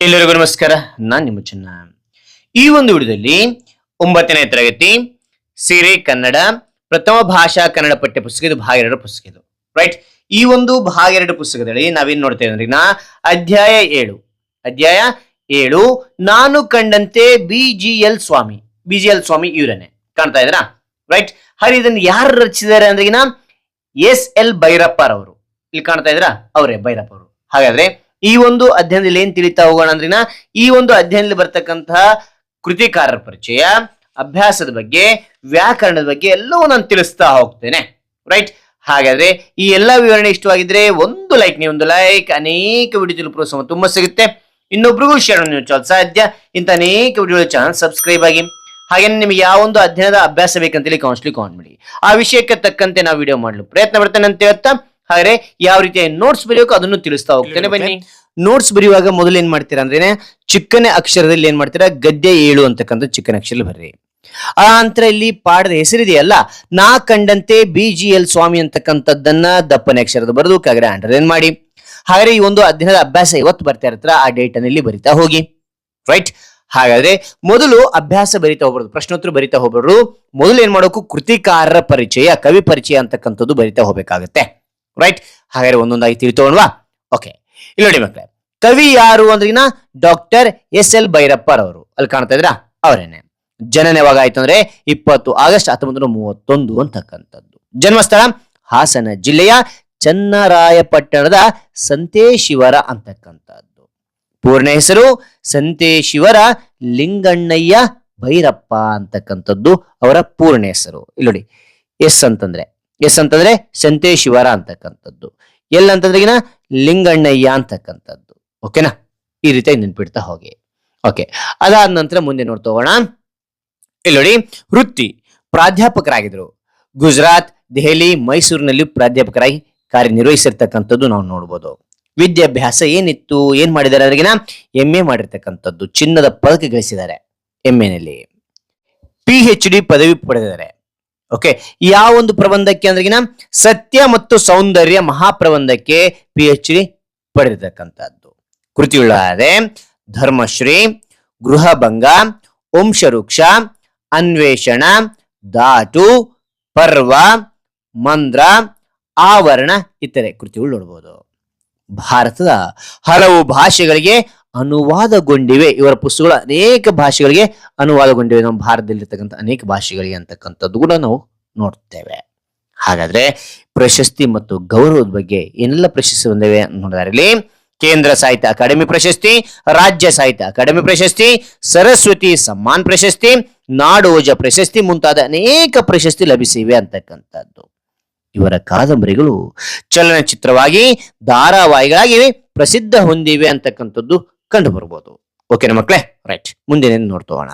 ಎಲ್ಲರಿಗೂ ನಮಸ್ಕಾರ. ನಾನ್ ನಿಮ್ಮ ಚೆನ್ನ. ಈ ಒಂದು ವಿಡಿಯೋದಲ್ಲಿ ಒಂಬತ್ತನೇ ತರಗತಿ, ಸಿರಿ, ಕನ್ನಡ, ಪ್ರಥಮ ಭಾಷಾ ಕನ್ನಡ ಪಠ್ಯ ಪುಸ್ತಕ, ಇದು ಭಾಗ ಎರಡು ಪುಸ್ತಕ ಇದು. ರೈಟ್ ಈ ಒಂದು ಭಾಗ ಎರಡು ಪುಸ್ತಕದಲ್ಲಿ ನಾವೇನ್ ನೋಡ್ತೇವೆ ಅಂದ್ರೆ ನಾ ಅಧ್ಯಾಯ ಏಳು. ಅಧ್ಯಾಯ ಏಳು, ನಾನು ಕಂಡಂತೆ B Swamy, B G L Swamy ಇವರನ್ನೇ. ಕಾಣ್ತಾ ಇದ್ರಾ ರೈಟ್ ಹಾಗೆ ಇದನ್ನು ಯಾರು ರಚಿಸಿದ್ದಾರೆ ಅಂದ್ರೆ ಎಸ್ ಎಲ್ ಭೈರಪ್ಪರವರು. ಇಲ್ಲಿ ಕಾಣ್ತಾ ಇದ್ರಾ ಅವರೇ ಭೈರಪ್ಪ ಅವರು ಹಾಗಾದ್ರೆ ಈ ಒಂದು ಅಧ್ಯಯನದಲ್ಲಿ ಏನ್ ತಿಳಿತಾ ಹೋಗೋಣ ಅಂದ್ರಿನ, ಈ ಒಂದು ಅಧ್ಯಯನದಲ್ಲಿ ಬರ್ತಕ್ಕಂತಹ ಕೃತಿಕಾರರ ಪರಿಚಯ, ಅಭ್ಯಾಸದ ಬಗ್ಗೆ, ವ್ಯಾಕರಣದ ಬಗ್ಗೆ ಎಲ್ಲವೂ ನಾನು ತಿಳಿಸ್ತಾ ಹೋಗ್ತೇನೆ. ರೈಟ್ ಹಾಗಾದ್ರೆ ಈ ಎಲ್ಲ ವಿವರಣೆ ಇಷ್ಟವಾಗಿದ್ರೆ ಒಂದು ಲೈಕ್ ನೀವು ಒಂದು ಲೈಕ್ ಅನೇಕ ವಿಡಿಯೋ ಪ್ರೋತ್ಸಾಹ ತುಂಬಾ ಸಿಗುತ್ತೆ. ಇನ್ನೊಬ್ರಿಗೂ ಶೇರ್ ನೀವು ಸಾಧ್ಯ ಇಂಥ ಅನೇಕ ವಿಡಿಯೋ ಚಾನಲ್ ಸಬ್ಸ್ಕ್ರೈಬ್ ಆಗಿ. ಹಾಗೆ ನಿಮ್ಗೆ ಯಾವ ಒಂದು ಅಧ್ಯಯನದ ಅಭ್ಯಾಸ ಬೇಕಂತೇಳಿ ಕೌನ್ಸ್ಲಿ ಕಾಮೆಂಟ್ ಮಾಡಿ. ಆ ವಿಷಯಕ್ಕೆ ತಕ್ಕಂತೆ ನಾವು ವಿಡಿಯೋ ಮಾಡಲು ಪ್ರಯತ್ನ ಪಡ್ತೇನೆ ಅಂತ ಹೇಳ್ತಾ ಹಾಗಾದ್ರೆ ಯಾವ ರೀತಿಯ ನೋಟ್ಸ್ ಬರೆಯೋಕೆ ಅದನ್ನು ತಿಳಿಸ್ತಾ ಹೋಗ್ತೇನೆ. ಬನ್ನಿ. ನೋಟ್ಸ್ ಬರೆಯುವಾಗ ಮೊದಲು ಏನ್ ಮಾಡ್ತೀರಾ ಅಂದ್ರೆ ಚಿಕ್ಕನೆ ಅಕ್ಷರದಲ್ಲಿ ಏನ್ ಮಾಡ್ತೀರಾ? ಗದ್ಯ ಏಳು ಅಂತಕ್ಕಂಥ ಚಿಕ್ಕನ ಅಕ್ಷರ ಬರ್ರಿ. ಆ ನಂತರ ಇಲ್ಲಿ ಪಾಠದ ಹೆಸರಿದೆಯಲ್ಲ? ನಾ ಕಂಡಂತೆ ಬಿ ಜಿ ಎಲ್ ಸ್ವಾಮಿ ಅಂತಕ್ಕಂಥದ್ದನ್ನ ದಪ್ಪನೆ ಅಕ್ಷರದ ಬರೆದು ಕೆಳಗಡೆ ಅಂಡರ್ಲೈನ್ ಮಾಡಿ. ಹಾಗಾದ್ರೆ ಈ ಒಂದು ಅಧ್ಯಯನದ ಅಭ್ಯಾಸ ಇವತ್ತು ಬರ್ತಾ ಇರ್ತಾರ ಆ ಡೇಟ್ ಅಲ್ಲಿ ಬರಿತಾ ಹೋಗಿ. ರೈಟ್ ಹಾಗಾದ್ರೆ ಮೊದಲು ಅಭ್ಯಾಸ ಬರಿತಾ ಹೋಗ್ಬಾರ್ದು. ಪ್ರಶ್ನೋತ್ತರ ಬರಿತಾ ಹೋಗ್ಬಾರ್ದು. ಮೊದಲು ಏನ್ ಮಾಡೋಕು? ಕೃತಿಕಾರರ ಪರಿಚಯ ಕವಿ ಪರಿಚಯ ಅಂತಕ್ಕಂಥದ್ದು ಬರಿತಾ ಹೋಗ್ಬೇಕಾಗತ್ತೆ. ರೈಟ್ ಹಾಗಾದ್ರೆ ಒಂದೊಂದಾಗಿ ತಿಳಿತೋಣವಾ ಓಕೆ ಇಲ್ಲಿ ನೋಡಿ ಮಕ್ಕಳೇ ಕವಿ ಯಾರು ಅಂದ್ರಿನ ಡಾಕ್ಟರ್ ಎಸ್ ಎಲ್ ಭೈರಪ್ಪರವರು ಅಲ್ಲಿ ಕಾಣ್ತಾ ಇದ್ರಾ? ಅವರೇನೆ. ಜನನ ಯಾವಾಗ ಆಯ್ತು ಅಂದ್ರೆ ಇಪ್ಪತ್ತು ಆಗಸ್ಟ್ ಹತ್ತೊಂಬತ್ತು ನೂರ ಮೂವತ್ತೊಂದು ಅಂತಕ್ಕಂಥದ್ದು. ಜನ್ಮಸ್ಥಳ ಹಾಸನ ಜಿಲ್ಲೆಯ ಚನ್ನರಾಯಪಟ್ಟಣದ ಸಂತೇಶಿವರ ಅಂತಕ್ಕಂಥದ್ದು. ಪೂರ್ಣ ಹೆಸರು ಸಂತೇಶಿವರ ಲಿಂಗಣ್ಣಯ್ಯ ಭೈರಪ್ಪ ಅಂತಕ್ಕಂಥದ್ದು ಅವರ ಪೂರ್ಣ ಹೆಸರು. ಇಲ್ಲಿ ನೋಡಿ, ಎಸ್ ಅಂತಂದ್ರೆ ಎಸ್ ಅಂತಂದ್ರೆ ಸಂತೇಶಿವರ ಅಂತಕ್ಕಂಥದ್ದು. ಎಲ್ ಅಂತಂದ್ರೆಗಿನ ಲಿಂಗಣ್ಣಯ್ಯ ಅಂತಕ್ಕಂಥದ್ದು. ಓಕೆನಾ ಈ ರೀತಿಯಾಗಿ ನೆನ್ಪಿಡ್ತಾ ಹೋಗಿ. ಓಕೆ ಅದಾದ ನಂತರ ಮುಂದೆ ನೋಡ್ತಾ ಹೋಗೋಣ ಇಲ್ಲಿ ನೋಡಿ, ವೃತ್ತಿ ಪ್ರಾಧ್ಯಾಪಕರಾಗಿದ್ರು. ಗುಜರಾತ್, ದೆಹಲಿ, ಮೈಸೂರಿನಲ್ಲಿ ಪ್ರಾಧ್ಯಾಪಕರಾಗಿ ಕಾರ್ಯನಿರ್ವಹಿಸಿರ್ತಕ್ಕಂಥದ್ದು ನಾವು ನೋಡ್ಬೋದು. ವಿದ್ಯಾಭ್ಯಾಸ ಏನಿತ್ತು, ಏನ್ ಮಾಡಿದ್ದಾರೆ ಅದ್ರಿಗಿನ ಎಂ ಎ ಮಾಡಿರ್ತಕ್ಕಂಥದ್ದು. ಚಿನ್ನದ ಪದಕ ಗಳಿಸಿದ್ದಾರೆ ಎಂ ಎನಲ್ಲಿ ಪಿ ಹೆಚ್ ಡಿ ಪದವಿ ಪಡೆದಿದ್ದಾರೆ. ಓಕೆ ಯಾವ ಒಂದು ಪ್ರಬಂಧಕ್ಕೆ ಅಂದ್ರೆ ಸತ್ಯ ಮತ್ತು ಸೌಂದರ್ಯ ಮಹಾಪ್ರಬಂಧಕ್ಕೆ ಪಿ ಎಚ್ ಡಿ ಪಡೆದಿರ್ತಕ್ಕಂಥದ್ದು. ಕೃತಿಗಳಾದರೆ ಧರ್ಮಶ್ರೀ, ಗೃಹಭಂಗ, ವಂಶವೃಕ್ಷ, ಅನ್ವೇಷಣ ದಾಟು ಪರ್ವ, ಮಂದ್ರ, ಆವರಣ ಇತರೆ ಕೃತಿಗಳು ನೋಡ್ಬೋದು. ಭಾರತದ ಹಲವು ಭಾಷೆಗಳಿಗೆ ಅನುವಾದಗೊಂಡಿವೆ. ಇವರ ಪುಸ್ತಕಗಳು ಅನೇಕ ಭಾಷೆಗಳಿಗೆ ಅನುವಾದಗೊಂಡಿವೆ. ನಮ್ಮ ಭಾರತದಲ್ಲಿರ್ತಕ್ಕಂಥ ಅನೇಕ ಭಾಷೆಗಳಿಗೆ ಅಂತಕ್ಕಂಥದ್ದು ಕೂಡ ನಾವು ನೋಡ್ತೇವೆ. ಹಾಗಾದ್ರೆ ಪ್ರಶಸ್ತಿ ಮತ್ತು ಗೌರವದ ಬಗ್ಗೆ ಏನೆಲ್ಲ ಪ್ರಶಸ್ತಿ ಬಂದಿವೆ ನೋಡಿದಾರಲ್ಲಿ ಕೇಂದ್ರ ಸಾಹಿತ್ಯ ಅಕಾಡೆಮಿ ಪ್ರಶಸ್ತಿ, ರಾಜ್ಯ ಸಾಹಿತ್ಯ ಅಕಾಡೆಮಿ ಪ್ರಶಸ್ತಿ, ಸರಸ್ವತಿ ಸಮ್ಮಾನ್ ಪ್ರಶಸ್ತಿ ನಾಡೋಜ ಪ್ರಶಸ್ತಿ ಮುಂತಾದ ಅನೇಕ ಪ್ರಶಸ್ತಿ ಲಭಿಸಿವೆ ಅಂತಕ್ಕಂಥದ್ದು. ಇವರ ಕಾದಂಬರಿಗಳು ಚಲನಚಿತ್ರವಾಗಿ, ಧಾರಾವಾಹಿಗಳಾಗಿ ಪ್ರಸಿದ್ಧ ಹೊಂದಿವೆ ಅಂತಕ್ಕಂಥದ್ದು ಕಂಡು ಬರ್ಬೋದು ಓಕೆನಾ ಮಕ್ಕಳೇ ರೈಟ್ ಮುಂದಿನ ನೋಡ್ತೋಣ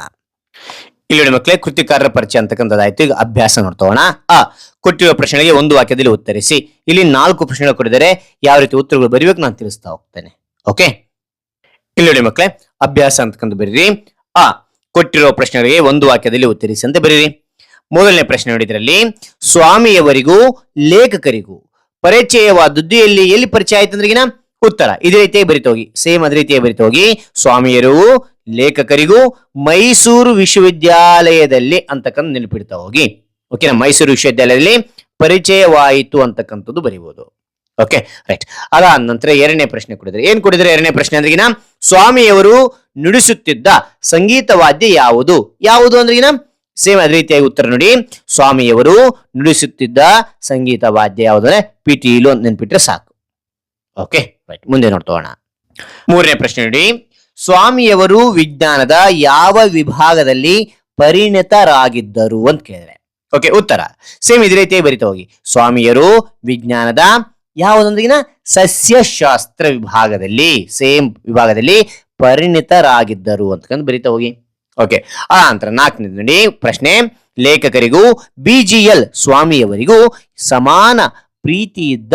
ಇಲ್ಲಿ ಮಕ್ಕಳೇ ಕೃತಿಕಾರರ ಪರಿಚಯ ಅಂತಕ್ಕಂಥದ್ದಾಯ್ತು ಈಗ ಅಭ್ಯಾಸ ನೋಡ್ತೋಣ ಆ, ಕೊಟ್ಟಿರುವ ಪ್ರಶ್ನೆಗೆ ಒಂದು ವಾಕ್ಯದಲ್ಲಿ ಉತ್ತರಿಸಿ. ಇಲ್ಲಿ ನಾಲ್ಕು ಪ್ರಶ್ನೆಗಳು ಕೊಡಿದರೆ ಯಾವ ರೀತಿ ಉತ್ತರಗಳು ಬರೀಬೇಕು ನಾನು ತಿಳಿಸ್ತಾ ಹೋಗ್ತೇನೆ. ಓಕೆ ಇಲ್ಲಿ ನೋಡಿ ಮಕ್ಕಳೇ ಅಭ್ಯಾಸ ಅಂತಕ್ಕಂಥ ಬರೀರಿ. ಆ, ಕೊಟ್ಟಿರುವ ಪ್ರಶ್ನೆಗಳಿಗೆ ಒಂದು ವಾಕ್ಯದಲ್ಲಿ ಉತ್ತರಿಸಿ ಅಂತ ಬರೀರಿ. ಮೊದಲನೇ ಪ್ರಶ್ನೆ ನೋಡಿದ್ರಲ್ಲಿ ಸ್ವಾಮಿಯವರಿಗೂ ಲೇಖಕರಿಗೂ ಪರಿಚಯವಾದದ್ದು ಎಲ್ಲಿ? ಎಲ್ಲಿ ಪರಿಚಯ ಆಯ್ತು ಅಂದ್ರಿಗಿನ? ಉತ್ತರ. ಇದೇ ರೀತಿಯಾಗಿ ಬರಿತೋಗಿ ಸೇಮ್ ಅದೇ ರೀತಿಯಾಗಿ ಬರಿತೋಗಿ ಸ್ವಾಮಿಯರು, ಲೇಖಕರಿಗೂ ಮೈಸೂರು ವಿಶ್ವವಿದ್ಯಾಲಯದಲ್ಲಿ ಅಂತಕ್ಕಂಥ ನೆನಪಿಡ್ತಾ ಹೋಗಿ. ಓಕೆನಾ ಮೈಸೂರು ವಿಶ್ವವಿದ್ಯಾಲಯದಲ್ಲಿ ಪರಿಚಯವಾಯಿತು ಅಂತಕ್ಕಂಥದ್ದು ಬರಿಬಹುದು ಓಕೆ ರೈಟ್ ಅದಾದ ನಂತರ ಎರಡನೇ ಪ್ರಶ್ನೆ ಕೊಡಿದ್ರೆ. ಏನ್ ಕೊಡಿದ್ರೆ ಎರಡನೇ ಪ್ರಶ್ನೆ ಅಂದ್ರಿಗಿನ ಸ್ವಾಮಿಯವರು ನುಡಿಸುತ್ತಿದ್ದ ಸಂಗೀತ ವಾದ್ಯ ಯಾವುದು? ಯಾವುದು ಅಂದ್ರಿಗಿನ ಸೇಮ್ ಅದೇ ರೀತಿಯಾಗಿ ಉತ್ತರ ನೋಡಿ. ಸ್ವಾಮಿಯವರು ನುಡಿಸುತ್ತಿದ್ದ ಸಂಗೀತ ವಾದ್ಯ ಯಾವುದಂದ್ರೆ ಪಿಟೀಲು ಅಂತ ನೆನ್ಪಿಟ್ರೆ ಸಾಕು. ಓಕೆ ರೈಟ್ ಮುಂದೆ ನೋಡ್ತೋಣ ಮೂರನೇ ಪ್ರಶ್ನೆ ನೋಡಿ. ಸ್ವಾಮಿಯವರು ವಿಜ್ಞಾನದ ಯಾವ ವಿಭಾಗದಲ್ಲಿ ಪರಿಣತರಾಗಿದ್ದರು ಅಂತ ಕೇಳಿದ್ರೆ. ಓಕೆ, ಉತ್ತರ. ಸೇಮ್ ಇದೇ ರೀತಿಯಾಗಿ ಬರಿತಾ ಹೋಗಿ. ಸ್ವಾಮಿಯರು ವಿಜ್ಞಾನದ ಯಾವುದೊಂದಿಗಿನ ಸಸ್ಯಶಾಸ್ತ್ರ ವಿಭಾಗದಲ್ಲಿ, ಸೇಮ್ ವಿಭಾಗದಲ್ಲಿ ಪರಿಣಿತರಾಗಿದ್ದರು ಅಂತಕಂದು ಬರಿತಾ ಹೋಗಿ. ಓಕೆ, ಆ ನಂತರ ನಾಲ್ಕನೇ ನೋಡಿ. ಪ್ರಶ್ನೆ, ಲೇಖಕರಿಗೂ ಬಿಜಿಎಲ್ ಸ್ವಾಮಿಯವರಿಗೂ ಸಮಾನ ಪ್ರೀತಿ ಇದ್ದ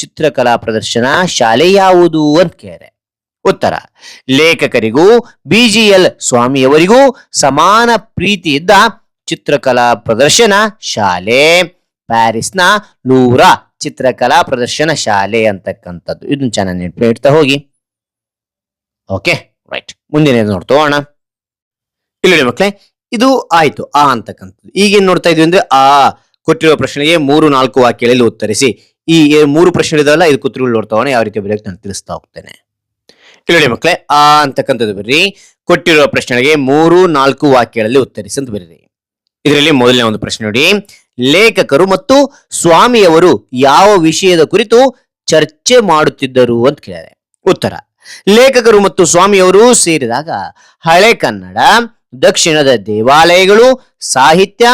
ಚಿತ್ರಕಲಾ ಪ್ರದರ್ಶನ, ಶಾಲೆ ಯಾವುದು ಅಂತ ಕೇಳಿದೆ. ಉತ್ತರ, ಲೇಖಕರಿಗೂ ಬಿಜಿಎಲ್ ಸ್ವಾಮಿಯವರಿಗೂ ಸಮಾನ ಪ್ರೀತಿಯಿದ್ದ ಚಿತ್ರಕಲಾ ಪ್ರದರ್ಶನ ಶಾಲೆ. ಪ್ಯಾರಿಸ್ನ ಲೂರಾ ಚಿತ್ರಕಲಾ ಪ್ರದರ್ಶನ ಶಾಲೆ ಅಂತಕ್ಕಂಥದ್ದು. ಇದನ್ನ ಚೆನ್ನಾಗಿ ನೆನಪು ಇಡ್ತಾ ಹೋಗಿ. Okay, right. ಮುಂದಿನ ನೋಡ್ತೋಣ ಇಲ್ಲಿ ಮಕ್ಕಳೇ ಇದು ಆಯ್ತು, ಆ ಅಂತಕ್ಕಂಥದ್ದು. ಈಗೇನ್ ನೋಡ್ತಾ ಇದ್ವಿ ಅಂದ್ರೆ ಆ ಕೊಟ್ಟಿರುವ ಪ್ರಶ್ನೆಗೆ ಮೂರು ನಾಲ್ಕು ವಾಕ್ಯಗಳಲ್ಲಿ ಉತ್ತರಿಸಿ. ಈ ಮೂರು ಪ್ರಶ್ನೆ ಪ್ರಶ್ನೆಗಳಿದಾವಲ್ಲ ಇದು ಉತ್ತರಗಳು ನೋಡ್ತಾವನೆ ಯಾವ ರೀತಿ ಬರೆಯೋಕೆ ನಾನು ತಿಳಿಸ್ತಾ ಹೋಗ್ತೇನೆ. ಇಲ್ಲಿ ಮಕ್ಕಳೇ ಆ ಅಂತಕ್ಕಂಥದ್ದು ಬರ್ರಿ. ಕೊಟ್ಟಿರುವ ಪ್ರಶ್ನೆಗೆ ಮೂರು, ನಾಲ್ಕು ವಾಕ್ಯಗಳಲ್ಲಿ ಉತ್ತರಿಸಿ ಅಂತ ಬರೀರಿ. ಇದರಲ್ಲಿ ಮೊದಲನೇ ಒಂದು ಪ್ರಶ್ನೆ ನೋಡಿ. ಲೇಖಕರು ಮತ್ತು ಸ್ವಾಮಿಯವರು ಯಾವ ವಿಷಯದ ಕುರಿತು ಚರ್ಚೆ ಮಾಡುತ್ತಿದ್ದರು ಅಂತ ಕೇಳಿದ್ದಾರೆ ಉತ್ತರ. ಲೇಖಕರು ಮತ್ತು ಸ್ವಾಮಿಯವರು ಸೇರಿದಾಗ ಹಳೆ ಕನ್ನಡ, ದಕ್ಷಿಣದ ದೇವಾಲಯಗಳು, ಸಾಹಿತ್ಯ,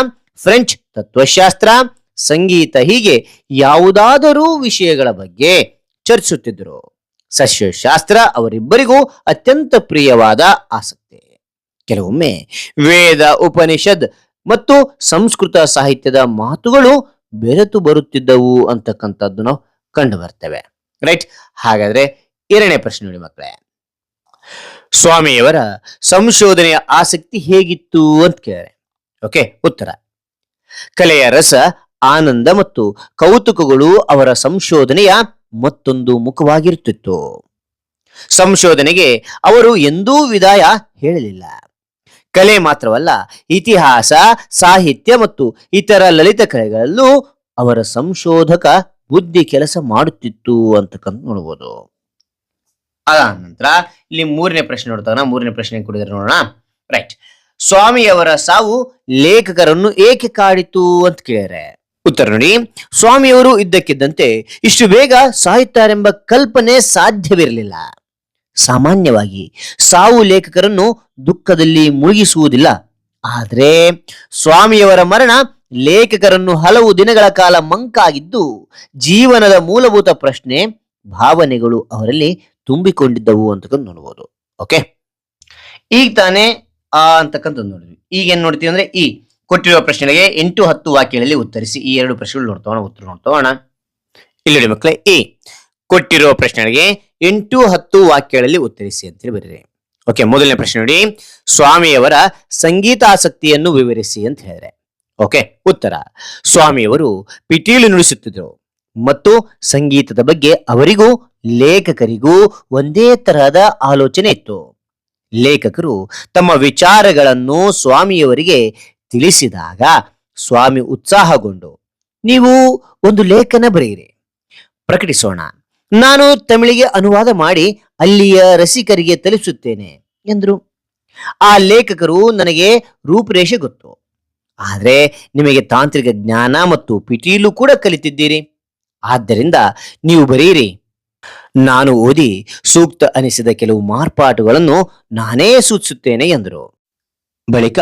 ಫ್ರೆಂಚ್ ತತ್ವಶಾಸ್ತ್ರ ಸಂಗೀತ ಹೀಗೆ ಯಾವುದಾದರೂ ವಿಷಯಗಳ ಬಗ್ಗೆ ಚರ್ಚಿಸುತ್ತಿದ್ದರು. ಸಸ್ಯಶಾಸ್ತ್ರ ಅವರಿಬ್ಬರಿಗೂ ಅತ್ಯಂತ ಪ್ರಿಯವಾದ ಆಸಕ್ತಿ. ಕೆಲವೊಮ್ಮೆ ವೇದ, ಉಪನಿಷದ್ ಮತ್ತು ಸಂಸ್ಕೃತ ಸಾಹಿತ್ಯದ ಮಾತುಗಳು ಬೆರೆತು ಬರುತ್ತಿದ್ದವು ಅಂತಕ್ಕಂಥದ್ದು ನಾವು ಕಂಡು ಬರ್ತೇವೆ ರೈಟ್? ಹಾಗಾದ್ರೆ ಎರಡನೇ ಪ್ರಶ್ನೆ ನೋಡಿ ಮಕ್ಕಳೇ. ಸ್ವಾಮಿಯವರ ಸಂಶೋಧನೆಯ ಆಸಕ್ತಿ ಹೇಗಿತ್ತು ಅಂತ ಕೇಳಿದರೆ, ಓಕೆ, ಉತ್ತರ. ಕಲೆಯ ರಸ ಆನಂದ ಮತ್ತು ಕೌತುಕಗಳು ಅವರ ಸಂಶೋಧನೆಯ ಮತ್ತೊಂದು ಮುಖವಾಗಿರುತ್ತಿತ್ತು. ಸಂಶೋಧನೆಗೆ ಅವರು ಎಂದೂ ವಿದಾಯ ಹೇಳಲಿಲ್ಲ. ಕಲೆ ಮಾತ್ರವಲ್ಲ, ಇತಿಹಾಸ, ಸಾಹಿತ್ಯ ಮತ್ತು ಇತರ ಲಲಿತ ಕಲೆಗಳಲ್ಲೂ ಅವರ ಸಂಶೋಧಕ ಬುದ್ಧಿ ಕೆಲಸ ಮಾಡುತ್ತಿತ್ತು ಅಂತಕಂತ ನೋಡ್ಬೋದು ಅದಾದ ನಂತರ ಇಲ್ಲಿ ಮೂರನೇ ಪ್ರಶ್ನೆ ನೋಡ್ತಾಗ ಮೂರನೇ ಪ್ರಶ್ನೆ ಕೊಡಿದ್ರೆ ನೋಡೋಣ. ರೈಟ್ ಸ್ವಾಮಿಯವರ ಸಾವು ಲೇಖಕರನ್ನು ಏಕೆ ಕಾಡಿತು ಅಂತ ಕೇಳಿದರೆ ಉತ್ತರ ನೋಡಿ. ಸ್ವಾಮಿಯವರು ಇದ್ದಕ್ಕಿದ್ದಂತೆ ಇಷ್ಟು ಬೇಗ ಸಾಯುತ್ತಾರೆಂಬ ಕಲ್ಪನೆ ಸಾಧ್ಯವಿರಲಿಲ್ಲ. ಸಾಮಾನ್ಯವಾಗಿ ಸಾವು ಲೇಖಕರನ್ನು ದುಃಖದಲ್ಲಿ ಮುಳುಗಿಸುವುದಿಲ್ಲ. ಆದರೆ ಸ್ವಾಮಿಯವರ ಮರಣ ಲೇಖಕರನ್ನು ಹಲವು ದಿನಗಳ ಕಾಲ ಮಂಕಾಗಿದ್ದು ಜೀವನದ ಮೂಲಭೂತ ಪ್ರಶ್ನೆ, ಭಾವನೆಗಳು ಅವರಲ್ಲಿ ತುಂಬಿಕೊಂಡಿದ್ದವು ಅಂತಕ್ಕಂಥ ನೋಡ್ಬೋದು. ಓಕೆ? ಈಗ ತಾನೇ ಆ ಅಂತಕ್ಕಂಥದ್ದು ನೋಡಿದ್ವಿ. ಈಗ ನೋಡ್ತೀವಿ ಅಂದ್ರೆ ಈ. ಕೊಟ್ಟಿರುವ ಪ್ರಶ್ನೆಗೆ ಎಂಟು ಹತ್ತು ವಾಕ್ಯಗಳಲ್ಲಿ ಉತ್ತರಿಸಿ ಈ ಎರಡು ಪ್ರಶ್ನೆಗಳು ನೋಡ್ತಾವಣ ಉತ್ತರ ನೋಡ್ತೋಣ ಇಲ್ಲಿ ಮಕ್ಕಳೇ, ಎ, ಕೊಟ್ಟಿರುವ ಪ್ರಶ್ನೆಗಳಿಗೆ ಎಂಟು ಹತ್ತು ವಾಕ್ಯಗಳಲ್ಲಿ ಉತ್ತರಿಸಿ ಅಂತೇಳಿ ಬರೀರಿ. ಓಕೆ, ಮೊದಲನೇ ಪ್ರಶ್ನೆ ನೋಡಿ. ಸ್ವಾಮಿಯವರ ಸಂಗೀತಾಸಕ್ತಿಯನ್ನು ವಿವರಿಸಿ ಅಂತ ಹೇಳಿದ್ರೆ. ಓಕೆ, ಉತ್ತರ. ಸ್ವಾಮಿಯವರು ಪಿಟೀಲು ನುಡಿಸುತ್ತಿದ್ದರು. ಮತ್ತು ಸಂಗೀತದ ಬಗ್ಗೆ ಅವರಿಗೂ, ಲೇಖಕರಿಗೂ ಒಂದೇ ತರಹದ ಆಲೋಚನೆ ಇತ್ತು. ಲೇಖಕರು ತಮ್ಮ ವಿಚಾರಗಳನ್ನು ಸ್ವಾಮಿಯವರಿಗೆ ತಿಳಿಸಿದಾಗ ಸ್ವಾಮಿ ಉತ್ಸಾಹಗೊಂಡು, ನೀವು ಒಂದು ಲೇಖನ ಬರೆಯಿರಿ. ಪ್ರಕಟಿಸೋಣ. ನಾನು ತಮಿಳಿಗೆ ಅನುವಾದ ಮಾಡಿ ಅಲ್ಲಿಯ ರಸಿಕರಿಗೆ ತಲುಪಿಸುತ್ತೇನೆ, ಎಂದರು. ಆ ಲೇಖಕರು ನನಗೆ ರೂಪುರೇಷೆ ಗೊತ್ತು. ಆದರೆ ನಿಮಗೆ ತಾಂತ್ರಿಕ ಜ್ಞಾನ ಮತ್ತು ಪಿಟೀಲು ಕೂಡ ಕಲಿತಿದ್ದೀರಿ. ಆದ್ದರಿಂದ ನೀವು ಬರೆಯಿರಿ. ನಾನು ಓದಿ ಸೂಕ್ತ ಅನಿಸಿದ ಕೆಲವು ಮಾರ್ಪಾಟುಗಳನ್ನು ನಾನೇ ಸೂಚಿಸುತ್ತೇನೆ, ಎಂದರು. ಬಳಿಕ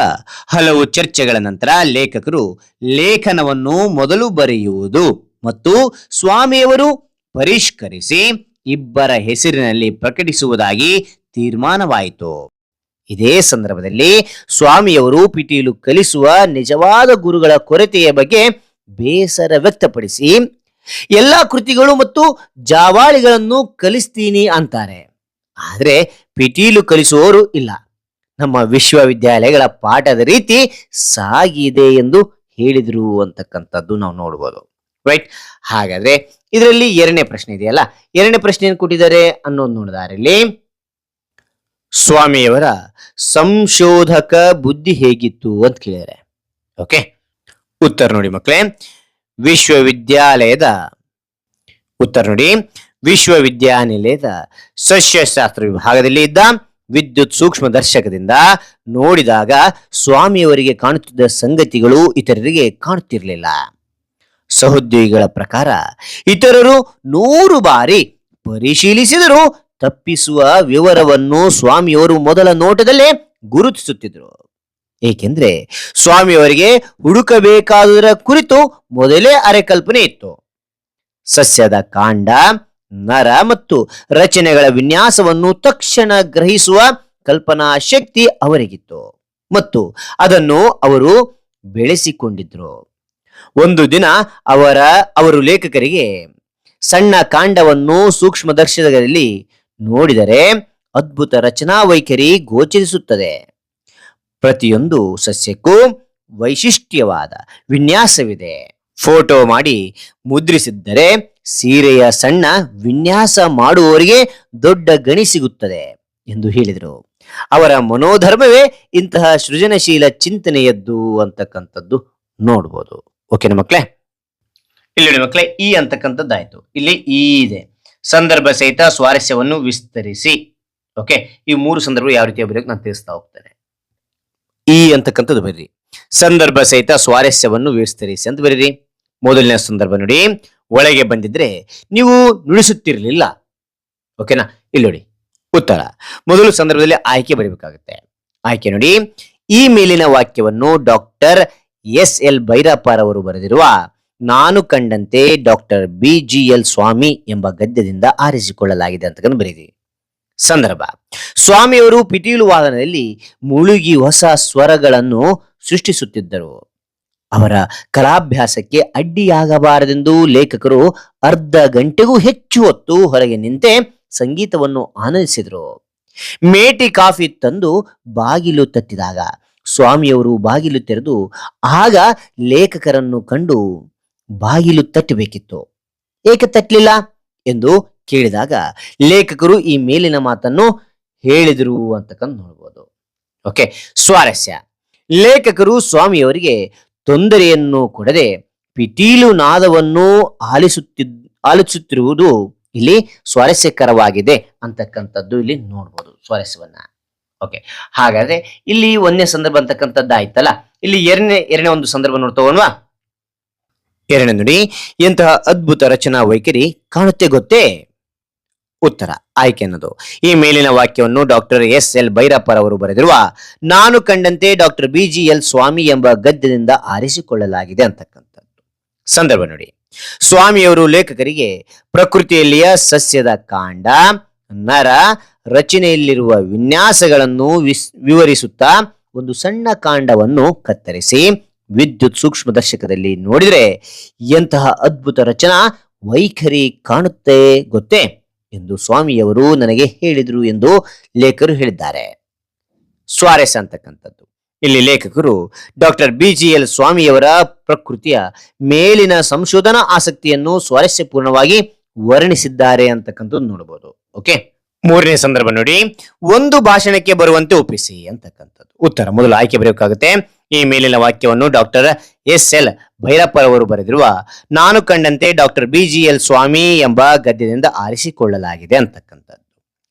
ಹಲವು ಚರ್ಚೆಗಳ ನಂತರ ಲೇಖಕರು ಲೇಖನವನ್ನು ಮೊದಲು ಬರೆಯುವುದು ಮತ್ತು ಸ್ವಾಮಿಯವರು ಪರಿಷ್ಕರಿಸಿ ಇಬ್ಬರ ಹೆಸರಿನಲ್ಲಿ ಪ್ರಕಟಿಸುವುದಾಗಿ ತೀರ್ಮಾನವಾಯಿತು. ಇದೇ ಸಂದರ್ಭದಲ್ಲಿ ಸ್ವಾಮಿಯವರು ಪಿಟೀಲು ಕಲಿಸುವ ನಿಜವಾದ ಗುರುಗಳ ಕೊರತೆಯ ಬಗ್ಗೆ ಬೇಸರ ವ್ಯಕ್ತಪಡಿಸಿ, ಎಲ್ಲಾ ಕೃತಿಗಳು ಮತ್ತು ಜಾವಾಳಿಗಳನ್ನು ಕಲಿಸ್ತೀನಿ ಅಂತಾರೆ. ಆದರೆ ಪಿಟೀಲು ಕಲಿಸುವವರು ಇಲ್ಲ. ನಮ್ಮ ವಿಶ್ವವಿದ್ಯಾಲಯಗಳ ಪಾಠದ ರೀತಿ ಸಾಗಿದೆ ಎಂದು ಹೇಳಿದ್ರು ಅಂತಕ್ಕಂಥದ್ದು ನಾವು ನೋಡ್ಬೋದು. ರೈಟ್ ಹಾಗಾದ್ರೆ ಇದರಲ್ಲಿ ಎರಡನೇ ಪ್ರಶ್ನೆ ಇದೆಯಲ್ಲ? ಎರಡನೇ ಪ್ರಶ್ನೆ ಏನು ಕೊಟ್ಟಿದ್ದಾರೆ ಅನ್ನೋದು ನೋಡಿದಾರೆ ಇಲ್ಲಿ ಸ್ವಾಮಿಯವರ ಸಂಶೋಧಕ ಬುದ್ಧಿ ಹೇಗಿತ್ತು ಅಂತ ಕೇಳಿದ್ದಾರೆ. ಓಕೆ ಉತ್ತರ ನೋಡಿ ಮಕ್ಕಳೇ. ವಿಶ್ವವಿದ್ಯಾಲಯದ ಉತ್ತರ ನೋಡಿ. ವಿಶ್ವವಿದ್ಯಾನಿಲಯದ ಸಸ್ಯಶಾಸ್ತ್ರ ವಿಭಾಗದಲ್ಲಿ ಇದ್ದ ವಿದ್ಯುತ್ ಸೂಕ್ಷ್ಮ ದರ್ಶಕದಿಂದ ನೋಡಿದಾಗ ಸ್ವಾಮಿಯವರಿಗೆ ಕಾಣುತ್ತಿದ್ದ ಸಂಗತಿಗಳು ಇತರರಿಗೆ ಕಾಣುತ್ತಿರಲಿಲ್ಲ. ಸಹೋದ್ಯೋಗಿಗಳ ಪ್ರಕಾರ ಇತರರು ನೂರು ಬಾರಿ ಪರಿಶೀಲಿಸಿದರು ತಪ್ಪಿಸುವ ವಿವರವನ್ನು ಸ್ವಾಮಿಯವರು ಮೊದಲ ನೋಟದಲ್ಲೇ ಗುರುತಿಸುತ್ತಿದ್ದರು. ಏಕೆಂದ್ರೆ ಸ್ವಾಮಿಯವರಿಗೆ ಹುಡುಕಬೇಕಾದುದರ ಕುರಿತು ಮೊದಲೇ ಅರೆಕಲ್ಪನೆ ಇತ್ತು. ಸಸ್ಯದ ಕಾಂಡ ನರ ಮತ್ತು ರಚನೆಗಳ ವಿನ್ಯಾಸವನ್ನು ತಕ್ಷಣ ಗ್ರಹಿಸುವ ಕಲ್ಪನಾ ಶಕ್ತಿ ಅವರಿಗಿತ್ತು. ಮತ್ತು ಅದನ್ನು ಅವರು ಬೆಳೆಸಿಕೊಂಡಿದ್ರು. ಒಂದು ದಿನ ಅವರ, ಅವರು ಲೇಖಕರಿಗೆ ಸಣ್ಣ ಕಾಂಡವನ್ನು ಸೂಕ್ಷ್ಮದರ್ಶಕದಲ್ಲಿ ನೋಡಿದರೆ ಅದ್ಭುತ ರಚನಾ ವೈಖರಿ ಗೋಚರಿಸುತ್ತದೆ. ಪ್ರತಿಯೊಂದು ಸಸ್ಯಕ್ಕೂ ವೈಶಿಷ್ಟ್ಯವಾದ ವಿನ್ಯಾಸವಿದೆ. ಫೋಟೋ ಮಾಡಿ ಮುದ್ರಿಸಿದ್ದರೆ ಸೀರೆಯ ಸಣ್ಣ ವಿನ್ಯಾಸ ಮಾಡುವವರಿಗೆ ದೊಡ್ಡ ಗಣಿ ಸಿಗುತ್ತದೆ ಎಂದು ಹೇಳಿದರು. ಅವರ ಮನೋಧರ್ಮವೇ ಇಂತಹ ಸೃಜನಶೀಲ ಚಿಂತನೆಯದ್ದು ಅಂತಕ್ಕಂಥದ್ದು ನೋಡ್ಬೋದು. ಓಕೆನಾ ಮಕ್ಕಳೇ ಇಲ್ಲಿ ನೋಡಿ ಮಕ್ಕಳೇ ಈ ಅಂತಕ್ಕಂಥದ್ದಾಯ್ತು. ಇಲ್ಲಿ ಈ ಇದೆ. ಸಂದರ್ಭ ಸಹಿತ ಸ್ವಾರಸ್ಯವನ್ನು ವಿಸ್ತರಿಸಿ. ಓಕೆ ಈ ಮೂರು ಸಂದರ್ಭ ಯಾವ ರೀತಿ ಬರೆಯೋಕೆ ನಾನು ತಿಳಿಸ್ತಾ ಹೋಗ್ತೇನೆ. ಈ ಅಂತಕ್ಕಂಥದ್ದು ಬರೀರಿ. ಸಂದರ್ಭ ಸಹಿತ ಸ್ವಾರಸ್ಯವನ್ನು ವಿಸ್ತರಿಸಿ ಅಂತ ಬರೀರಿ. ಮೊದಲನೇ ಸಂದರ್ಭ ನೋಡಿ. ಒಳಗೆ ಬಂದಿದ್ರೆ ನೀವು ನುಡಿಸುತ್ತಿರಲಿಲ್ಲ. ಓಕೆನಾ ಇಲ್ಲಿ ನೋಡಿ. ಉತ್ತರ. ಮೊದಲು ಸಂದರ್ಭದಲ್ಲಿ ಆಯ್ಕೆ ಬರಬೇಕಾಗುತ್ತೆ. ಆಯ್ಕೆ ನೋಡಿ. ಈ ಮೇಲಿನ ವಾಕ್ಯವನ್ನು ಡಾಕ್ಟರ್ ಎಸ್ ಎಲ್ ಭೈರಪ್ಪರವರು ಬರೆದಿರುವ ನಾನು ಕಂಡಂತೆ doctor B G L Swamy ಎಂಬ ಗದ್ಯದಿಂದ ಆರಿಸಿಕೊಳ್ಳಲಾಗಿದೆ ಅಂತಕ್ಕಂಥ ಬರೀರಿ. ಸಂದರ್ಭ. ಸ್ವಾಮಿಯವರು ಪಿಟೀಲು ವಾದನದಲ್ಲಿ ಮುಳುಗಿ ಹೊಸ ಸ್ವರಗಳನ್ನು ಸೃಷ್ಟಿಸುತ್ತಿದ್ದರು. ಅವರ ಕಲಾಭ್ಯಾಸಕ್ಕೆ ಅಡ್ಡಿಯಾಗಬಾರದೆಂದು ಲೇಖಕರು ಅರ್ಧ ಗಂಟೆಗೂ ಹೆಚ್ಚು ಹೊತ್ತು ಹೊರಗೆ ನಿಂತೆ ಸಂಗೀತವನ್ನು ಆನಂದಿಸಿದರು. ಮೇಟಿ ಕಾಫಿ ತಂದು ಬಾಗಿಲು ತಟ್ಟಿದಾಗ ಸ್ವಾಮಿಯವರು ಬಾಗಿಲು ತೆರೆದು ಆಗ ಲೇಖಕರನ್ನು ಕಂಡು ಬಾಗಿಲು ತಟ್ಟಬೇಕಿತ್ತು. ಏಕೆ ತಟ್ಟಲಿಲ್ಲ? ಎಂದು ಕೇಳಿದಾಗ ಲೇಖಕರು ಈ ಮೇಲಿನ ಮಾತನ್ನು ಹೇಳಿದರು ಅಂತಕ್ಕಂಥ ನೋಡ್ಬೋದು. ಓಕೆ, ಸ್ವಾರಸ್ಯ. ಲೇಖಕರು ಸ್ವಾಮಿಯವರಿಗೆ ತೊಂದರೆಯನ್ನು ಕೊಡದೆ ಪಿಟೀಲು ನಾದವನ್ನು ಆಲಿಸುತ್ತಿದ್, ಆಲಿಸುತ್ತಿರುವುದು ಇಲ್ಲಿ ಸ್ವಾರಸ್ಯಕರವಾಗಿದೆ ಅಂತಕ್ಕಂಥದ್ದು ಇಲ್ಲಿ ನೋಡ್ಬೋದು ಸ್ವಾರಸ್ಯವನ್ನ. ಓಕೆ ಹಾಗಾದ್ರೆ ಇಲ್ಲಿ ಒಂದನೇ ಸಂದರ್ಭ ಅಂತಕ್ಕಂಥದ್ದು ಆಯ್ತಲ್ಲ ಇಲ್ಲಿ ಎರಡನೇ ಎರಡನೇ ಒಂದು ಸಂದರ್ಭ ನೋಡ್ತವನ್ವಾ ಎರಡನೇ ನುಡಿ, ಎಂತಹ ಅದ್ಭುತ ರಚನಾ ವೈಖರಿ ಕಾಣುತ್ತೆ ಗೊತ್ತೇ? ಉತ್ತರ. ಆಯ್ಕೆ ಅನ್ನೋದು ಈ ಮೇಲಿನ ವಾಕ್ಯವನ್ನು ಡಾಕ್ಟರ್ ಎಸ್ ಎಲ್ ಭೈರಪ್ಪರವರು ಬರೆದಿರುವ ನಾನು ಕಂಡಂತೆ doctor B G L Swamy ಎಂಬ ಗದ್ಯದಿಂದ ಆರಿಸಿಕೊಳ್ಳಲಾಗಿದೆ ಅಂತಕ್ಕಂಥದ್ದು. ಸಂದರ್ಭ ನೋಡಿ. ಸ್ವಾಮಿಯವರು ಲೇಖಕರಿಗೆ ಪ್ರಕೃತಿಯಲ್ಲಿಯ ಸಸ್ಯದ ಕಾಂಡ, ನರ, ರಚನೆಯಲ್ಲಿರುವ ವಿನ್ಯಾಸಗಳನ್ನು ವಿವರಿಸುತ್ತಾ ಒಂದು ಸಣ್ಣ ಕಾಂಡವನ್ನು ಕತ್ತರಿಸಿ ವಿದ್ಯುತ್ ಸೂಕ್ಷ್ಮದರ್ಶಕದಲ್ಲಿ ನೋಡಿದರೆ ಎಂತಹ ಅದ್ಭುತ ರಚನಾ ವೈಖರಿ ಕಾಣುತ್ತೆ ಗೊತ್ತೇ? ಎಂದು ಸ್ವಾಮಿಯವರು ನನಗೆ ಹೇಳಿದರು ಎಂದು ಲೇಖಕರು ಹೇಳಿದ್ದಾರೆ. ಸ್ವಾರಸ್ಯ ಅಂತಕ್ಕಂಥದ್ದು. ಇಲ್ಲಿ ಲೇಖಕರು ಡಾಕ್ಟರ್ ಬಿ ಜಿ ಎಲ್ ಸ್ವಾಮಿಯವರ ಪ್ರಕೃತಿಯ ಮೇಲಿನ ಸಂಶೋಧನಾ ಆಸಕ್ತಿಯನ್ನು ಸ್ವಾರಸ್ಯಪೂರ್ಣವಾಗಿ ವರ್ಣಿಸಿದ್ದಾರೆ ಅಂತಕ್ಕಂಥದ್ದು ನೋಡಬಹುದು. ಓಕೆ? ಮೂರನೇ ಸಂದರ್ಭ ನೋಡಿ, ಒಂದು ಭಾಷಣಕ್ಕೆ ಬರುವಂತೆ ಒಪ್ಪಿಸಿ ಅಂತಕ್ಕಂಥದ್ದು. ಉತ್ತರ, ಮೊದಲು ಆಯ್ಕೆ ಬರೆಯಬೇಕಾಗುತ್ತೆ ಈ ಮೇಲಿನ ವಾಕ್ಯವನ್ನು ಡಾಕ್ಟರ್ ಎಸ್ ಎಲ್ ಭೈರಪ್ಪರವರು ಬರೆದಿರುವ ನಾನು ಕಂಡಂತೆ doctor B G L Swamy ಎಂಬ ಗದ್ಯದಿಂದ ಆರಿಸಿಕೊಳ್ಳಲಾಗಿದೆ ಅಂತಕ್ಕಂಥದ್ದು.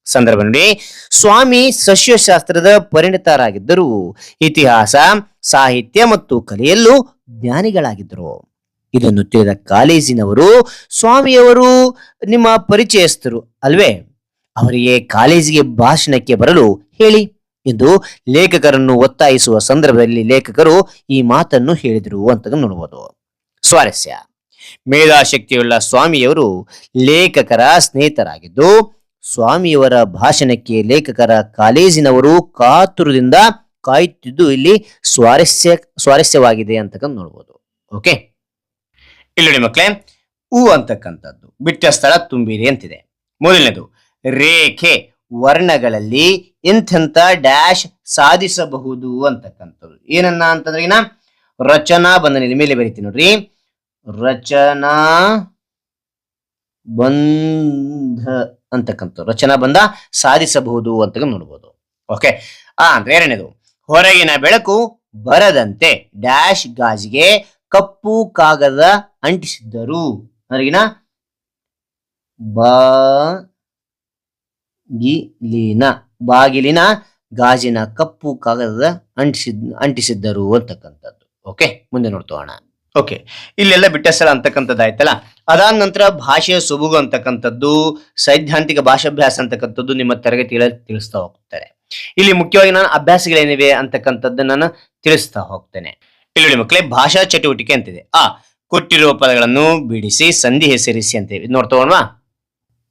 ಸಂದರ್ಭ ನೋಡಿ, ಸ್ವಾಮಿ ಸಸ್ಯಶಾಸ್ತ್ರದ ಪರಿಣಿತರಾಗಿದ್ದರು ಇತಿಹಾಸ, ಸಾಹಿತ್ಯ ಮತ್ತು ಕಲೆಯಲ್ಲೂ ಜ್ಞಾನಿಗಳಾಗಿದ್ದರು. ಇದನ್ನು ತಿಳಿದ ಕಾಲೇಜಿನವರು, ಸ್ವಾಮಿಯವರು ನಿಮ್ಮ ಪರಿಚಯಸ್ಥರು ಅಲ್ವೇ? ಅವರಿಗೆ ಕಾಲೇಜಿಗೆ ಭಾಷಣಕ್ಕೆ ಬರಲು ಹೇಳಿ. ಎಂದು ಲೇಖಕರನ್ನು ಒತ್ತಾಯಿಸುವ ಸಂದರ್ಭದಲ್ಲಿ ಲೇಖಕರು ಈ ಮಾತನ್ನು ಹೇಳಿದರು ಅಂತ ನೋಡಬಹುದು ಸ್ವಾರಸ್ಯ. ಮೇಧಾಶಕ್ತಿಯುಳ್ಳ ಸ್ವಾಮಿಯವರು ಲೇಖಕರ ಸ್ನೇಹಿತರಾಗಿದ್ದು, ಸ್ವಾಮಿಯವರ ಭಾಷಣಕ್ಕೆ ಲೇಖಕರ ಕಾಲೇಜಿನವರು ಕಾತುರದಿಂದ ಕಾಯುತ್ತಿದ್ದು ಇಲ್ಲಿ ಸ್ವಾರಸ್ಯ, ಸ್ವಾರಸ್ಯವಾಗಿದೆ ಅಂತಕ್ಕಂಥ ನೋಡ್ಬೋದು. ಓಕೆ? ಇಲ್ಲಿ ನೋಡಿ ಮಕ್ಕಳೇ ಹೂ ಅಂತಕ್ಕಂಥದ್ದು. ಬಿಟ್ಟ ಸ್ಥಳ ತುಂಬಿರಿ ಅಂತಿದೆ. ಮೊದಲನೇದು, ರೇಖೆ. ವರ್ಣಗಳಲ್ಲಿ ಎಂಥೆಂಥ ಡ್ಯಾಶ್ ಸಾಧಿಸಬಹುದು ಅಂತಕ್ಕಂಥದ್ದು. ಏನನ್ನ ಅಂತಂದ್ರೆ ಏನ ರಚನಾ ಬಂಧನ ಮೇಲೆ ಬರೀತೀನಿ ನೋಡ್ರಿ. ರಚನಾ ಬಂಧ ಅಂತಕ್ಕಂಥ ರಚನಾ ಬಂಧ ಸಾಧಿಸಬಹುದು ಅಂತ ನೋಡ್ಬೋದು. ಓಕೆ ಆ, ಅಂದ್ರೆ ಎರಡನೇದು. ಹೊರಗಿನ ಬೆಳಕು ಬರದಂತೆ ಡ್ಯಾಶ್ ಗಾಜಿಗೆ ಕಪ್ಪು ಕಾಗದ ಅಂಟಿಸಿದ್ದರು. ಅಂದ್ರೆಗಿನ ಬಾಗಿಲಿನ ಬಾಗಿಲಿನ ಗಾಜಿನ ಕಪ್ಪು ಕಾಗದದ ಅಂಟಿಸಿದ್, ಅಂಟಿಸಿದ್ದರು ಅಂತಕ್ಕಂಥದ್ದು. ಓಕೆ ಮುಂದೆ ನೋಡ್ತೋಣ ಓಕೆ ಇಲ್ಲೆಲ್ಲ ಬಿಟ್ಟ ಸ್ಥಳ ಅಂತಕ್ಕಂಥದ್ದು ಆಯ್ತಲ್ಲ ಅದಾದ ನಂತರ ಭಾಷೆಯ ಸೊಬಗು ಅಂತಕ್ಕಂಥದ್ದು, ಸೈದ್ಧಾಂತಿಕ ಭಾಷಾಭ್ಯಾಸ ಅಂತಕ್ಕಂಥದ್ದು ನಿಮ್ಮ ತರಗತಿಗಳಲ್ಲಿ ತಿಳಿಸ್ತಾ ಹೋಗ್ತಾರೆ. ಇಲ್ಲಿ ಮುಖ್ಯವಾಗಿ ನಾನು ಅಭ್ಯಾಸಗಳೇನಿವೆ ಅಂತಕ್ಕಂಥದ್ದು ನಾನು ತಿಳಿಸ್ತಾ ಹೋಗ್ತೇನೆ. ಇಲ್ಲಿ ಮಕ್ಕಳೇ, ಭಾಷಾ ಚಟುವಟಿಕೆ ಅಂತಿದೆ. ಆ, ಕೊಟ್ಟಿರುವ ಪದಗಳನ್ನು ಬಿಡಿಸಿ, ಸಂಧಿ ಹೆಸರಿಸಿ ಇದು ನೋಡ್ತವಲ್ವಾ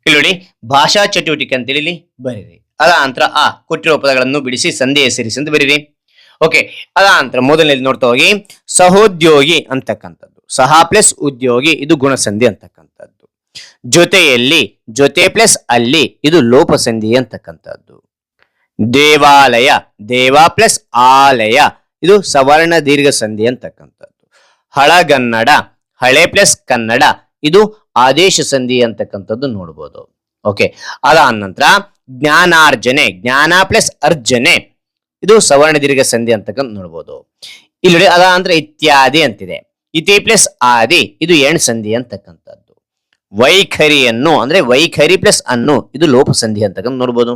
ಇಲ್ಲಿ ಭಾಷಾ ಚಟುವಟಿಕೆ ಅಂತೇಳಿ ಬರೀರಿ. ಅದ ನಂತರ ಆ ಕೊಟ್ಟಿರುವ ಪದಗಳನ್ನು ಬಿಡಿಸಿ ಸಂಧಿ ಸೇರಿಸಿ ಅಂತ ಬರೀರಿ. ಓಕೆ. ಅದ ನಂತರ ಮೊದಲನೇದು ನೋಡ್ತಾ ಹೋಗಿ. ಸಹೋದ್ಯೋಗಿ ಅಂತಕ್ಕಂಥದ್ದು. ಸಹ ಪ್ಲಸ್ ಉದ್ಯೋಗಿ, ಇದು ಗುಣಸಂಧಿ ಅಂತಕ್ಕಂಥದ್ದು. ಜೊತೆಯಲ್ಲಿ, ಜೊತೆ ಪ್ಲಸ್ ಅಲ್ಲಿ, ಇದು ಲೋಪಸಂಧಿ ಅಂತಕ್ಕಂಥದ್ದು. ದೇವಾಲಯ, ದೇವ ಪ್ಲಸ್ ಆಲಯ, ಇದು ಸವರ್ಣ ದೀರ್ಘ ಸಂಧಿ ಅಂತಕ್ಕಂಥದ್ದು. ಹಳಗನ್ನಡ, ಹಳೆ ಪ್ಲಸ್ ಕನ್ನಡ, ಇದು ಆದೇಶ ಸಂಧಿ ಅಂತಕ್ಕಂಥದ್ದು ನೋಡ್ಬೋದು. ಓಕೆ ಅದಾದ ನಂತರ ಜ್ಞಾನಾರ್ಜನೆ, ಜ್ಞಾನ ಪ್ಲಸ್ ಅರ್ಜನೆ, ಇದು ಸವರ್ಣ ದೀರ್ಘ ಸಂಧಿ ಅಂತಕ್ಕಂಥ ನೋಡ್ಬೋದು. ಇಲ್ಲಿ ನೋಡಿ ಅದ ಅಂದ್ರೆ ಇತ್ಯಾದಿ ಅಂತಿದೆ. ಇತಿ ಪ್ಲಸ್ ಆದಿ, ಇದು ಎಣ್ ಸಂಧಿ ಅಂತಕ್ಕಂಥದ್ದು. ವೈಖರಿಯನ್ನು, ಅಂದ್ರೆ ವೈಖರಿ ಪ್ಲಸ್ ಅನ್ನು, ಇದು ಲೋಪ ಸಂಧಿ ಅಂತಕ್ಕಂಥ ನೋಡ್ಬೋದು.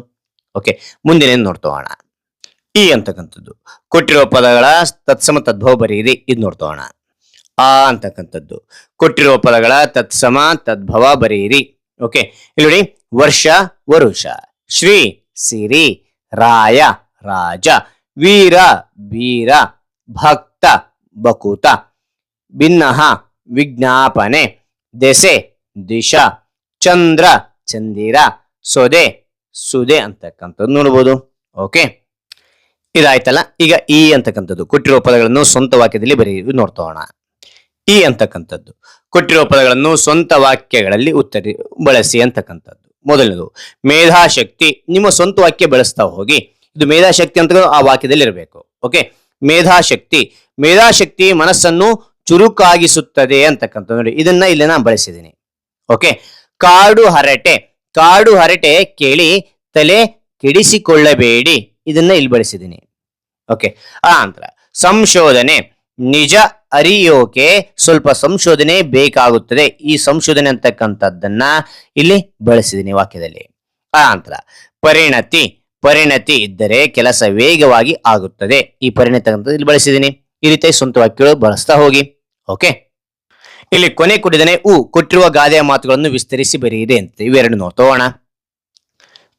ಓಕೆ ಮುಂದಿನ ನೋಡ್ತೋಣ ಈ ಅಂತಕ್ಕಂಥದ್ದು. ಕೊಟ್ಟಿರೋ ಪದಗಳ ತತ್ಸಮ ತದ್ಭವ ಬರೆಯಿರಿ, ಇದು ನೋಡ್ತೋಣ ಆ ಅಂತಕ್ಕಂಥದ್ದು. ಕೊಟ್ಟಿರುವ ಪದಗಳ ತತ್ಸಮ ತದ್ಭವ ಬರೆಯಿರಿ. ಓಕೆ ಇಲ್ಲಿ ನೋಡಿ, ವರ್ಷ, ವರುಷ, ಶ್ರೀ, ಸಿರಿ, ರಾಯ, ರಾಜ, ವೀರ, ಬೀರ, ಭಕ್ತ, ಬಕುತ ಭಿನ್ನ ವಿಜ್ಞಾಪನೆ, ದೆಸೆ, ದಿಶ, ಚಂದ್ರ, ಚಂದಿರ, ಸೊದೆ, ಸುದೆ ಅಂತಕ್ಕಂಥದ್ದು ನೋಡ್ಬೋದು. ಓಕೆ ಇದಾಯ್ತಲ್ಲ? ಈಗ ಈ ಅಂತಕ್ಕಂಥದ್ದು ಕೊಟ್ಟಿರುವ ಪದಗಳನ್ನು ಸ್ವಂತ ವಾಕ್ಯದಲ್ಲಿ ಬರೀ ನೋಡ್ತೋಣ ಈ ಅಂತಕ್ಕಂಥದ್ದು. ಕೊಟ್ಟಿರುವ ಪದಗಳನ್ನು ಸ್ವಂತ ವಾಕ್ಯಗಳಲ್ಲಿ ಉತ್ತರಿ, ಬಳಸಿ ಅಂತಕ್ಕಂಥದ್ದು. ಮೊದಲನೇದು, ಮೇಧಾಶಕ್ತಿ. ನಿಮ್ಮ ಸ್ವಂತ ವಾಕ್ಯ ಬಳಸ್ತಾ ಹೋಗಿ, ಇದು ಮೇಧಾಶಕ್ತಿ ಅಂತ ಆ ವಾಕ್ಯದಲ್ಲಿ ಇರಬೇಕು ಓಕೆ ಮೇಧಾಶಕ್ತಿ. ಮೇಧಾಶಕ್ತಿ ಮನಸ್ಸನ್ನು ಚುರುಕಾಗಿಸುತ್ತದೆ ಅಂತಕ್ಕಂಥದ್ದು. ನೋಡಿ, ಇದನ್ನ ಇಲ್ಲಿ ನಾನು ಬಳಸಿದ್ದೀನಿ. ಓಕೆ ಕಾಡು ಹರಟೆ. ಕಾಡು ಹರಟೆ ಕೇಳಿ ತಲೆ ಕೆಡಿಸಿಕೊಳ್ಳಬೇಡಿ. ಇದನ್ನ ಇಲ್ಲಿ ಬಳಸಿದ್ದೀನಿ. ಓಕೆ ಆ ಸಂಶೋಧನೆ. ನಿಜ ಅರಿಯೋಕೆ ಸ್ವಲ್ಪ ಸಂಶೋಧನೆ ಬೇಕಾಗುತ್ತದೆ. ಈ ಸಂಶೋಧನೆ ಅಂತಕ್ಕಂಥದ್ದನ್ನ ಇಲ್ಲಿ ಬಳಸಿದ್ದೀನಿ ವಾಕ್ಯದಲ್ಲಿ. ಆ ಪರಿಣತಿ ಪರಿಣತಿ ಇದ್ದರೆ ಕೆಲಸ ವೇಗವಾಗಿ ಆಗುತ್ತದೆ. ಈ ಪರಿಣತಿ ಅಂತ ಇಲ್ಲಿ ಬಳಸಿದ್ದೀನಿ. ಈ ರೀತಿ ಸ್ವಂತ ವಾಕ್ಯಗಳು ಬಳಸ್ತಾ ಹೋಗಿ. ಓಕೆ? ಇಲ್ಲಿ ಕೊನೆ ಕುಡಿದನೆ ಉ ಕೊಟ್ಟಿರುವ ಗಾದೆಯ ಮಾತುಗಳನ್ನು ವಿಸ್ತರಿಸಿ ಬರೆಯಿದೆ ಅಂತ. ಇವೆರಡು ನೋಡ್ತೋಣ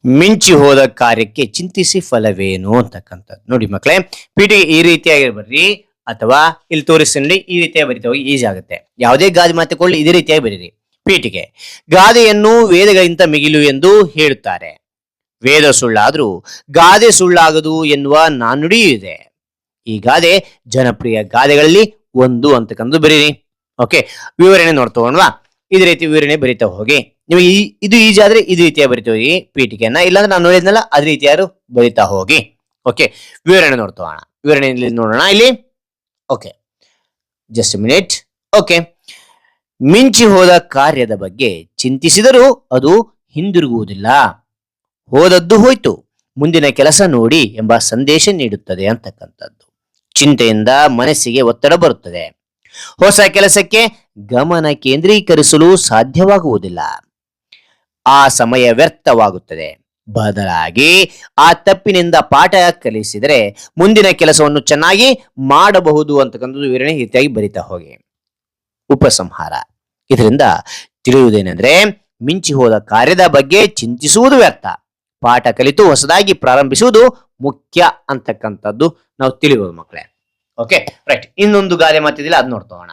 ಮಿಂಚಿ ಹೋದ ಕಾರ್ಯಕ್ಕೆ ಚಿಂತಿಸಿ ಫಲವೇನು? ಅಂತಕ್ಕಂಥದ್ದು. ನೋಡಿ ಮಕ್ಕಳೇ ಪೀಠಿಗೆ ಈ ರೀತಿಯಾಗಿ ಬರ್ರಿ. ಅಥವಾ ಇಲ್ಲಿ ತೋರಿಸಿನಲ್ಲಿ ಈ ರೀತಿಯಾಗಿ ಬರೀತಾ ಹೋಗಿ ಈಸಿ ಆಗುತ್ತೆ. ಯಾವುದೇ ಗಾದೆ ಮಾತುಕೊಳ್ಳಿ ಇದೇ ರೀತಿಯಾಗಿ ಬರೀರಿ. ಪೀಠಿಗೆ. ಗಾದೆಯನ್ನು ವೇದಗಳಿಗಿಂತ ಮಿಗಿಲು ಎಂದು ಹೇಳುತ್ತಾರೆ. ವೇದ ಸುಳ್ಳಾದರೂ ಗಾದೆ ಸುಳ್ಳಾಗದು ಎನ್ನುವ ನಾನುಡಿಯೂ ಇದೆ. ಈ ಗಾದೆ ಜನಪ್ರಿಯ ಗಾದೆಗಳಲ್ಲಿ ಒಂದು ಅಂತಕಂದು ಬರೀರಿ. ಓಕೆ ವಿವರಣೆ ನೋಡ್ತೋಣವಾ ಇದೇ ರೀತಿ ವಿವರಣೆ ಬರಿತಾ ಹೋಗಿ. ನಿಮಗೆ ಇದು ಈಜಿ ಆದ್ರೆ ಇದು ರೀತಿಯಾಗಿ ಬರಿತಾ ಹೋಗಿ. ಪೀಠಿಕೆಯನ್ನ ಇಲ್ಲಾಂದ್ರೆ ನಾನು ನೋಡಿದ್ನಲ್ಲ ಅದೇ ರೀತಿಯಾರು ಬರಿತಾ ಹೋಗಿ. ಓಕೆ ವಿವರಣೆ ನೋಡ್ತೋಣ ವಿವರಣೆ ಇಲ್ಲಿ ನೋಡೋಣ. ಇಲ್ಲಿ ಓಕೆ ಜಸ್ಟ್ ಮಿನಿಟ್ ಓಕೆ ಮಿಂಚಿ ಹೋದ ಕಾರ್ಯದ ಬಗ್ಗೆ ಚಿಂತಿಸಿದರೂ ಅದು ಹಿಂದಿರುಗುವುದಿಲ್ಲ. ಹೋದದ್ದು ಹೋಯ್ತು. ಮುಂದಿನ ಕೆಲಸ ನೋಡಿ ಎಂಬ ಸಂದೇಶ ನೀಡುತ್ತದೆ ಅಂತಕ್ಕಂಥದ್ದು. ಚಿಂತೆಯಿಂದ ಮನಸ್ಸಿಗೆ ಒತ್ತಡ ಬರುತ್ತದೆ. ಹೊಸ ಕೆಲಸಕ್ಕೆ ಗಮನ ಕೇಂದ್ರೀಕರಿಸಲು ಸಾಧ್ಯವಾಗುವುದಿಲ್ಲ. ಆ ಸಮಯ ವ್ಯರ್ಥವಾಗುತ್ತದೆ. ಬದಲಾಗಿ ಆ ತಪ್ಪಿನಿಂದ ಪಾಠ ಕಲಿಸಿದರೆ ಮುಂದಿನ ಕೆಲಸವನ್ನು ಚೆನ್ನಾಗಿ ಮಾಡಬಹುದು ಅಂತಕ್ಕಂಥದ್ದು ವಿವರಣೆ ರೀತಿಯಾಗಿ ಬರಿತಾ ಹೋಗಿ. ಉಪಸಂಹಾರ. ಇದರಿಂದ ತಿಳಿಯುವುದೇನೆಂದ್ರೆ ಮಿಂಚಿ ಹೋದ ಕಾರ್ಯದ ಬಗ್ಗೆ ಚಿಂತಿಸುವುದು ವ್ಯರ್ಥ. ಪಾಠ ಕಲಿತು ಹೊಸದಾಗಿ ಪ್ರಾರಂಭಿಸುವುದು ಮುಖ್ಯ ಅಂತಕ್ಕಂಥದ್ದು ನಾವು ತಿಳಿಬಹುದು ಮಕ್ಕಳೇ. Okay, right. ಇನ್ನೊಂದು ಗಾದೆ ಮಾತಿದಿಲ್ಲ ಅದ್ ನೋಡ್ತೋಣ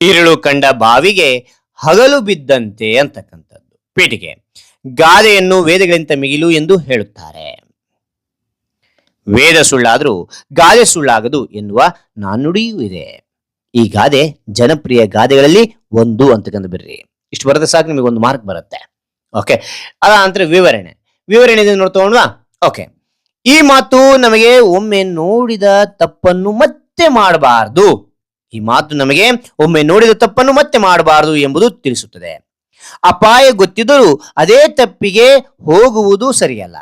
ಇರುಳು ಕಂಡ ಬಾವಿಗೆ ಹಗಲು ಬಿದ್ದಂತೆ ಅಂತಕ್ಕಂಥದ್ದು. ಪೀಠಿಗೆ. ಗಾದೆಯನ್ನು ವೇದಗಳಿಂದ ಮಿಗಿಲು ಎಂದು ಹೇಳುತ್ತಾರೆ. ವೇದ ಸುಳ್ಳಾದರೂ ಗಾದೆ ಸುಳ್ಳಾಗದು ಎನ್ನುವ ನಾನುಡಿಯೂ ಇದೆ. ಈ ಗಾದೆ ಜನಪ್ರಿಯ ಗಾದೆಗಳಲ್ಲಿ ಒಂದು ಅಂತ ಕಂದು ಬಿರ್ರಿ ಇಷ್ಟು ಬರುತ್ತೆ ಸಾಕು ನಿಮಗೆ ಒಂದು ಮಾರ್ಕ್ ಬರುತ್ತೆ. ಓಕೆ ಅದ ನಂತರ ವಿವರಣೆ ವಿವರಣೆ ನೋಡ್ತೋಣವಾ ಓಕೆ ಈ ಮಾತು ನಮಗೆ ಒಮ್ಮೆ ನೋಡಿದ ತಪ್ಪನ್ನು ಮತ್ತೆ ಮಾಡಬಾರದು. ಈ ಮಾತು ನಮಗೆ ಒಮ್ಮೆ ನೋಡಿದ ತಪ್ಪನ್ನು ಮತ್ತೆ ಮಾಡಬಾರದು ಎಂಬುದು ತಿಳಿಸುತ್ತದೆ. ಅಪಾಯ ಗೊತ್ತಿದ್ದರೂ ಅದೇ ತಪ್ಪಿಗೆ ಹೋಗುವುದು ಸರಿಯಲ್ಲ.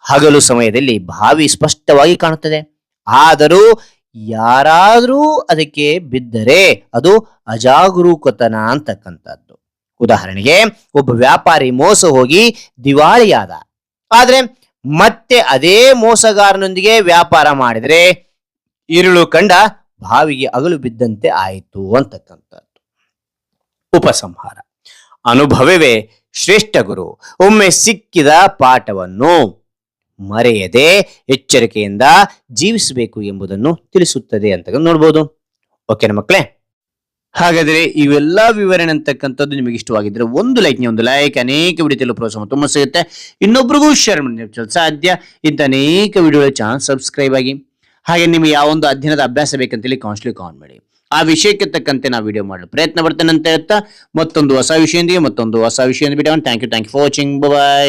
ಹಗಲು ಸಮಯದಲ್ಲಿ ಬಾವಿ ಸ್ಪಷ್ಟವಾಗಿ ಕಾಣುತ್ತದೆ. ಆದರೂ ಯಾರಾದರೂ ಅದಕ್ಕೆ ಬಿದ್ದರೆ ಅದು ಅಜಾಗರೂಕತನ ಅಂತಕ್ಕಂಥದ್ದು. ಉದಾಹರಣೆಗೆ, ಒಬ್ಬ ವ್ಯಾಪಾರಿ ಮೋಸ ಹೋಗಿ ದಿವಾಳಿಯಾದ. ಆದ್ರೆ ಮತ್ತೆ ಅದೇ ಮೋಸಗಾರನೊಂದಿಗೆ ವ್ಯಾಪಾರ ಮಾಡಿದ್ರೆ ಇರುಳು ಕಂಡ ಬಾವಿಗೆ ಅಗಲು ಬಿದ್ದಂತೆ ಆಯಿತು ಅಂತಕ್ಕಂಥದ್ದು. ಉಪಸಂಹಾರ. ಅನುಭವವೇ ಶ್ರೇಷ್ಠ ಗುರು. ಒಮ್ಮೆ ಸಿಕ್ಕಿದ ಪಾಠವನ್ನು ಮರೆಯದೆ ಎಚ್ಚರಿಕೆಯಿಂದ ಜೀವಿಸಬೇಕು ಎಂಬುದನ್ನು ತಿಳಿಸುತ್ತದೆ ಅಂತ ನೋಡ್ಬೋದು. ಓಕೆನಾ ಮಕ್ಕಳೇ? ಹಾಗಾದರೆ ಇವೆಲ್ಲ ವಿವರಣೆ ಅಂತಕ್ಕಂಥದ್ದು ನಿಮಗೆ ಇಷ್ಟವಾಗಿದ್ರೆ ಒಂದು ಲೈಕ್ ಒಂದು ಲೈಕ್ ಅನೇಕ ವಿಡಿಯೋ ಪ್ರೋತ್ಸಾಹ ತುಂಬ ಸಿಗುತ್ತೆ. ಇನ್ನೊಬ್ರಿಗೂ ಶೇರ್ ಮಾಡಿ ಸಾಧ್ಯ. ಇಂಥ ಅನೇಕ ವಿಡಿಯೋಗಳ ಚಾನಲ್ ಸಬ್ಸ್ಕ್ರೈಬ್ ಆಗಿ. ಹಾಗೆ ನಿಮಗೆ ಯಾವೊಂದು ಅಧ್ಯಯನದ ಅಭ್ಯಾಸ ಬೇಕಂತೇಳಿ ಕಾನ್ಸ್ಟ್ಲಿ ಕಾನ್ ಮಾಡಿ. ಆ ವಿಷಯಕ್ಕೆ ತಕ್ಕಂತೆ ನಾವು ವಿಡಿಯೋ ಮಾಡಲು ಪ್ರಯತ್ನ ಪಡ್ತೇನೆ ಅಂತ ಹೇಳ್ತಾ ಮತ್ತೊಂದು ಹೊಸ ವಿಷಯದೊಂದಿಗೆ ಮತ್ತೊಂದು ಹೊಸ ವಿಷಯದ ಬಿಡೋಣ. Thank you thank you for watching bye